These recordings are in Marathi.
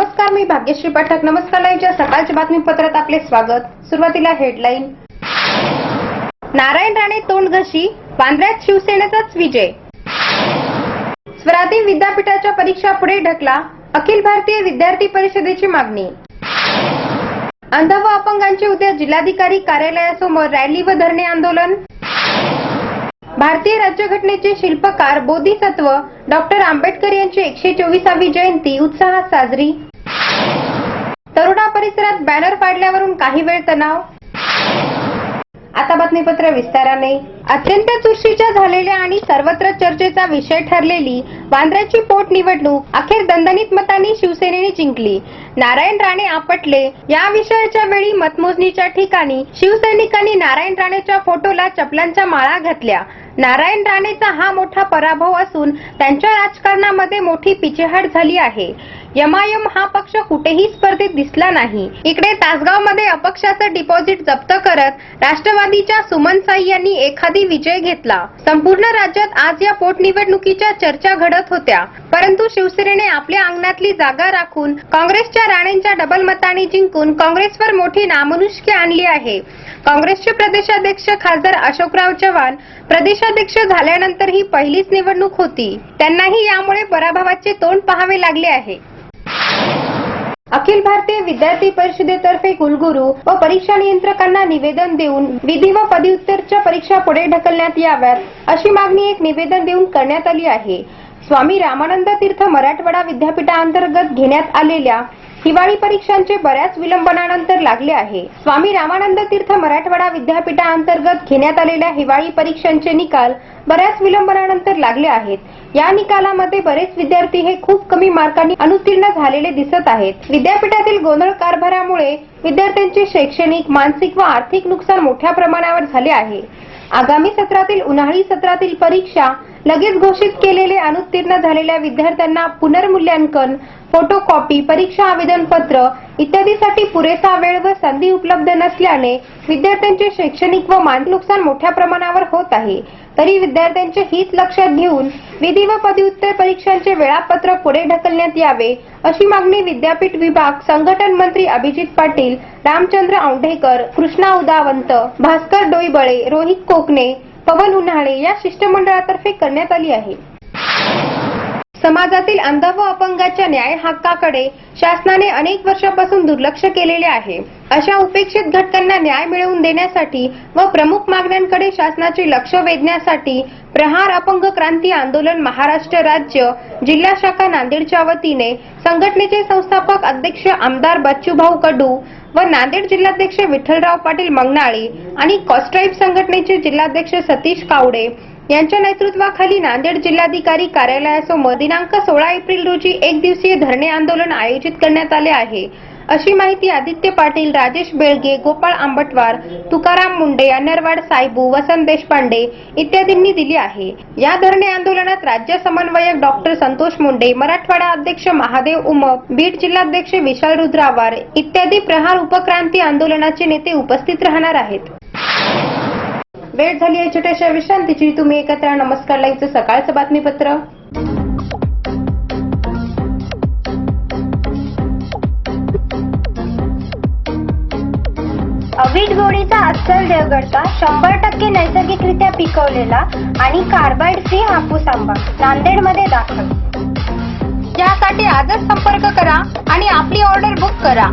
नमस्कार मी भाग्यश्री पाठक. नमस्कार लाईव्हच्या सकाळच्या बातमीपत्रात आपले स्वागत. सुरुवातीला हेडलाईन नारायण राणे तोंडघशी वांद्र्यात शिवसेनेचाच विजय. स्वराती विद्यापीठाच्या परीक्षा पुढे ढकला अखिल भारतीय विद्यार्थी परिषदेची मागणी. अंध व अपंगांचे उद्या जिल्हाधिकारी कार्यालयासमोर रॅली व धरणे आंदोलन. भारतीय राज्यघटनेचे शिल्पकार बोधिसत्व डॉक्टर आंबेडकर यांची एकशे चोवीसावी जयंती उत्साहात साजरी. परिसरात बॅनर पाडल्यावरून काही वेळ तणाव. आता बातमीपत्र विस्ताराने. अत्यंत चुरशीच्या झालेल्या आणि सर्वत्र चर्चेचा विषय ठरलेली वांद्र्याची पोटनिवडणूक अखेर दणदणीत मतांनी शिवसेनेने जिंकली. नारायण राणे आपटले. या विषयाच्या वेळी मतमोजणीच्या ठिकाणी शिवसैनिकांनी नारायण राणेच्या फोटोला चपलांच्या माळा घातल्या. नारायण राणेचा हा मोठा पराभव असून त्यांच्या राजकारणामध्ये मोठी पिछेहाट झाली आहे. यमायम हा पक्ष कुठेही स्पर्धेत दिसला नाही. इकडे तासगावमध्ये अपक्षाचं डिपॉझिट जप्त करत राष्ट्रवादीच्या सुमन साई यांनी एखादी विजय घेतला. संपूर्ण राज्यात आज या पोटनिवडणुकीच्या चर्चा घडत होत्या. परंतु शिवसेनेने आपल्या अंगणातली जागा राखून काँग्रेसच्या राणेंच्या डबल मताने जिंकून काँग्रेसवर मोठी नामनुष्की आणली आहे. काँग्रेसचे प्रदेशाध्यक्ष खासदार अशोकराव चव्हाण प्रदेशाध्यक्ष झाल्यानंतर ही पहिलीच निवडणूक होती. त्यांनाही यामुळे पराभवाचे तोंड पाहावे लागले आहे. अखिल भारतीय विद्यार्थी परिषदेतर्फे कुलगुरू व परीक्षा नियंत्रकांना निवेदन देऊन विधी व पदव्युत्तरच्या परीक्षा पुढे ढकलण्यात याव्यात अशी मागणी एक निवेदन देऊन करण्यात आली आहे. स्वामी रामानंद तीर्थ मराठवाडा विद्यापीठाअंतर्गत घेण्यात आलेल्या हिवाळी परीक्षांचे बऱ्याच विलंबनानंतर लागले आहे. स्वामी रामानंद तीर्थ मराठवाडा विद्यापीठाअंतर्गत घेण्यात आलेल्या हिवाळी परीक्षांचे निकाल बऱ्याच विलंबनानंतर लागले आहेत. या निकालामध्ये बरेच विद्यार्थी हे खूप कमी मार्कांनी अनुत्तीर्ण झालेले दिसत आहेत. विद्यापीठातील गोंधळ कारभारामुळे विद्यार्थ्यांचे शैक्षणिक मानसिक व आर्थिक नुकसान मोठ्या प्रमाणावर झाले आहे. आगामी सत्रातील उन्हाळी सत्रातील परीक्षा लगेच घोषित केलेले अनुत्तीर्ण झालेल्या विद्यार्थ्यांना पुनर्मूल्यांकन फोटोकॉपी परीक्षा आवेदन पत्र इत्यादीसाठी पुरेसा वेळ व संधी उपलब्ध नसल्याने विद्यार्थ्यांचे शैक्षणिक व मानसिक नुकसान मोठ्या प्रमाणावर होत आहे. तरी विद्यार्थ्यांचे हित लक्षात घेऊन विधी व पदव्युत्तर परीक्षांचे वेळापत्रक पुढे ढकलण्यात यावे अशी मागणी विद्यापीठ विभाग संघटन मंत्री अभिजित पाटील रामचंद्र औंढेकर कृष्णा उदावंत भास्कर डोईबळे रोहित कोकणे पवन उन्हाळे या शिष्टमंडळातर्फे करण्यात आली आहे. समाजातील अंध व अपंगाच्या न्याय हक्काकडे शासनाने अनेक वर्षापासून दुर्लक्ष केलेले आहे. अशा उपेक्षित घटकांना न्याय मिळवून देण्यासाठी व प्रमुख मागण्यांकडे शासनाचे लक्ष वेधण्यासाठी प्रहार अपंग क्रांती आंदोलन महाराष्ट्र राज्य जिल्हा शाखा नांदेडच्या वतीने संघटनेचे संस्थापक अध्यक्ष आमदार बच्चूभाऊ कडू व नांदेड जिल्हाध्यक्ष विठ्ठलराव पाटील मंगनाळे आणि कॉस्ट्राईब संघटनेचे जिल्हाध्यक्ष सतीश कावडे यांच्या नेतृत्वाखाली नांदेड जिल्हाधिकारी कार्यालयासमोर दिनांक सोळा एप्रिल रोजी एक दिवसीय धरणे आंदोलन आयोजित करण्यात आले आहे. अशी माहिती आदित्य पाटील राजेश बेळगे गोपाळ आंबटवार तुकाराम मुंडे अनरवाड साईबू वसंत देशपांडे इत्यादींनी दिली आहे. या धरणे आंदोलनात राज्य समन्वयक डॉक्टर संतोष मुंडे मराठवाडा अध्यक्ष महादेव उमप बीड जिल्हाध्यक्ष विशाल रुद्रावार इत्यादी प्रहार उपक्रांती आंदोलनाचे नेते उपस्थित राहणार आहेत. वेळ झाली आहे छोट्याशा विश्रांतीची. तुम्ही एकत्र. नमस्कार लाईव्हचं सकाळचं बातमीपत्र. अवीट गोडीचा अस्सल देवगडचा शंभर टक्के नैसर्गिकरित्या पिकवलेला आणि कार्बाइड फ्री हापूस आंबा नांदेडमध्ये दाखल. यासाठी आजच संपर्क करा आणि आपली ऑर्डर बुक करा.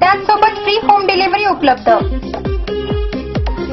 त्याचसोबत फ्री होम डिलिव्हरी उपलब्ध.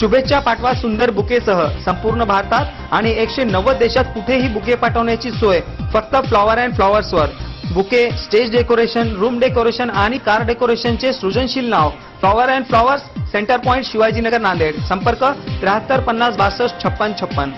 शुभेच्छा पाठवा सुंदर बुकेसह संपूर्ण भारतात आणि एकशे नव्वद देशात कुठेही बुके पाठवण्याची सोय फक्त flower and फ्लॉवर्सवर bouquet stage decoration room decoration आणि कार डेकोरेशनचे सृजनशील नाव flower and flowers centre point Shivajinagar Nanded. संपर्क त्र्याहत्तर पन्नास बासष्ट छप्पन छप्पन.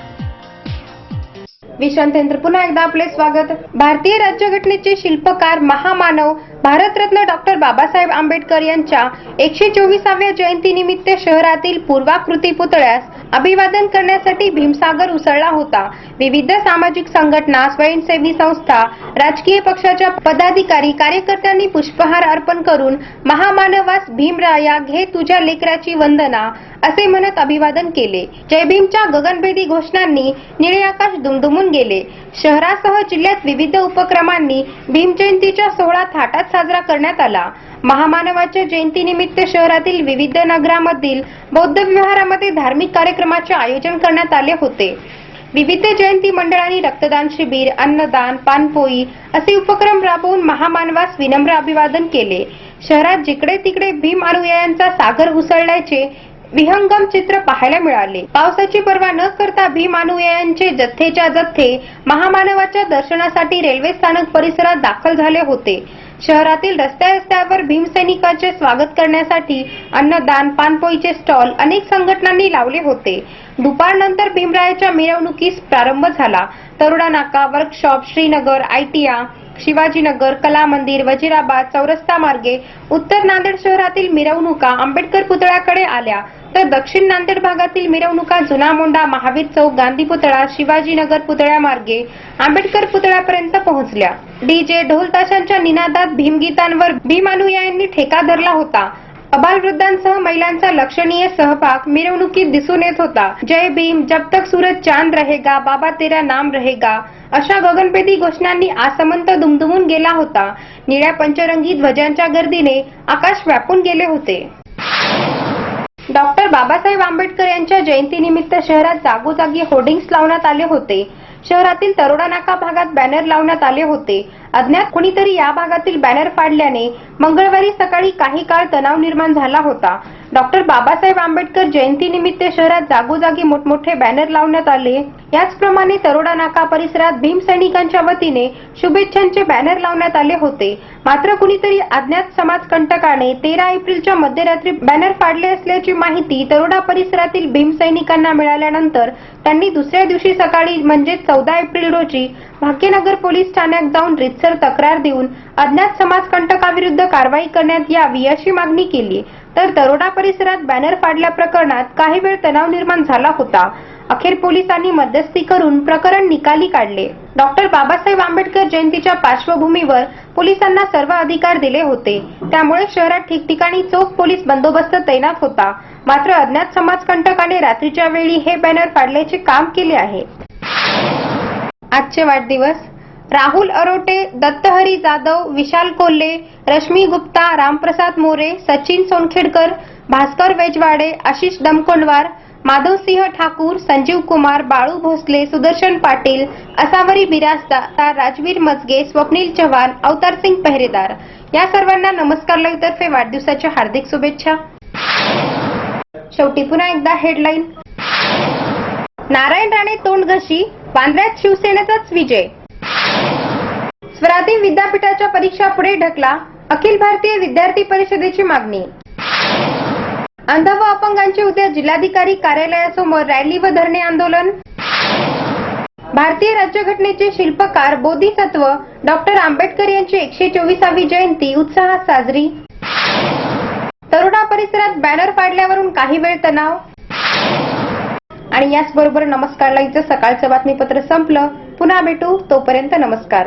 विश्रांतेंद्र पुन्हा एकदा आपले स्वागत. भारतीय राज्यघटनेचे शिल्पकार महामानव भारतरत्न डॉक्टर बाबासाहेब आंबेडकर यांच्या एकशे चोवीसाव्या जयंतीनिमित्त शहरातील पूर्वाकृती पुतळ्यास अभिवादन करण्यासाठी भीमसागर उसळला होता. विविध सामाजिक संघटना स्वयंसेवी संस्था राजकीय पक्षाच्या पदाधिकारी कार्यकर्त्यांनी पुष्पहार अर्पण करून महामानवास भीमराया घे तुझ्या लेकराची वंदना असे म्हणत अभिवादन केले. जय भीमच्या गगनभेदी घोषणांनी निळे आकाश दुमदुमून गेले. शहरासह जिल्ह्यात विविध उपक्रमांनी भीम जयंतीचा सोहळा थाटात साजरा करण्यात आला. महामानवाच्या जयंतीनिमित्त शहरातील विविध नगरामधील बौद्ध विहारामध्ये धार्मिक कार्यक्रमाचे आयोजन करण्यात आले होते. विविध जयंती मंडळांनी रक्तदान शिबिर अन्नदान पानपोई असे उपक्रम राबवून महामानवास विनम्र अभिवादन केले. शहरात जिकडे तिकडे भीम अनुयायांचा सागर उसळल्याचे विहंगम चित्र पाहायला मिळाले. पावसाची पर्वा न करता भीम अनुयायांचे जथ्थेच्या जथ्थे महामानवाच्या दर्शनासाठी रेल्वे स्थानक परिसरात दाखल झाले होते. शहरातील रस्त्या रस्त्यावर भीमसैनिकांचे स्वागत करण्यासाठी अन्नदान पानपोईचे स्टॉल अनेक संघटनांनी लावले होते. दुपारनंतर भीमरायाच्या मिरवणुकीस प्रारंभ झाला. तरुणा नाका वर्कशॉप श्रीनगर आयटीआ शिवाजीनगर कला मंदिर वजिराबाद चौरस्ता मार्गे उत्तर नांदेड शहरातील मिरवणुका आंबेडकर पुतळ्याकडे आल्या. तर दक्षिण नांदेड भागातील मिरवणुका जुना मोंडा महावीर चौक गांधी पुतळा शिवाजीनगर पुतळ्यामार्गे आंबेडकर पुतळ्यापर्यंत पोहोचल्या. डीजे ढोल ताशांच्या निनादात भीमगीतांवर भीम अनुयायांनी ठेका धरला होता. अबाल वृद्धांसह महिलांचा लक्षणीय सहभाग मिरवणुकीत दिसून येत होता. जय भीम जब तक सूरज चांद रहेगा बाबा तेरा नाम रहेगा अशा गगनभेदी घोषणांनी आसमंत दुमदुमून गेला होता. निळ्या पंचरंगी ध्वजांच्या गर्दीने आकाश व्यापून गेले होते. डॉक्टर बाबासाहेब आंबेडकर यांच्या जयंतीनिमित्त शहरात जागोजागी होर्डिंग्स लावण्यात आले होते. शहरातील तरोडा नाका भागात बॅनर लावण्यात आले होते. अज्ञात कुणीतरी या भागातील बॅनर फाडल्याने मंगळवारी सकाळी काही काळ तणाव निर्माण झाला होता. डॉक्टर बाबासाहेब आंबेडकर जयंतीनिमित्त शहरात जागोजागी मोठमोठे बॅनर लावण्यात आले. याचप्रमाणे तरोडा नाका परिसरात भीम सैनिकांच्या वतीने शुभेच्छांचे बॅनर लावण्यात आले होते. मात्र कुणीतरी अज्ञात समाजकंटकाने तेरा एप्रिलच्या मध्यरात्री बॅनर फाडले असल्याची माहिती तरोडा परिसरातील भीम सैनिकांना मिळाल्यानंतर त्यांनी दुसऱ्या दिवशी सकाळी म्हणजे चौदा एप्रिल रोजी भाग्यनगर पोलीस ठाण्यात जाऊन रितसर तक्रार देऊन अज्ञात समाजकंटकाविरुद्ध कारवाई करण्यात यावी अशी मागणी केली. तर दरोडा परिसरात बॅनर फाडल्या प्रकरणात काही वेळ तणाव निर्माण झाला होता. अखेर पोलिसांनी मध्यस्थी करून प्रकरण निकाली काढले. डॉक्टर बाबासाहेब आंबेडकर जयंतीच्या पार्श्वभूमीवर पोलिसांना सर्व अधिकार दिले होते. त्यामुळे शहरात ठिकठिकाणी चोख पोलीस बंदोबस्त तैनात होता. मात्र अज्ञात समाजकंटकाने रात्रीच्या वेळी हे बॅनर फाडल्याचे काम केले आहे. आजचे वाढदिवस राहुल अरोटे दत्तहरी जाधव विशाल कोल्हे रश्मी गुप्ता रामप्रसाद मोरे सचिन सोनखेडकर भास्कर वेजवाडे आशिष दमकोंडवार माधवसिंह ठाकूर संजीव कुमार बाळू भोसले सुदर्शन पाटील असावरी बिराजदार राजवीर मजगे स्वप्नील चव्हाण अवतारसिंग पेहरेदार. या सर्वांना नमस्कार लाईव्ह वाढदिवसाच्या हार्दिक शुभेच्छा. शेवटी पुन्हा एकदा हेडलाईन नारायण राणे तोंडघशी बांद्र्यात शिवसेनेचाच विजय. स्वराधी विद्यापीठाच्या परीक्षा पुढे ढकला. अखिल भारतीय विद्यार्थी परिषदेची मागणी. अंध व अपंगांचे उद्या जिल्हाधिकारी कार्यालयासमोर रॅली व धरणे आंदोलन. भारतीय राज्यघटनेचे शिल्पकार बोधिसत्व डॉक्टर आंबेडकर यांची एकशे चोवीसावी जयंती उत्साहात साजरी. तरुणा परिसरात बॅनर फाडल्यावरून काही वेळ तणाव. आणि याचबरोबर नमस्कार लाईचं सकाळचं बातमीपत्र संपलं. पुन्हा भेटू. तोपर्यंत नमस्कार.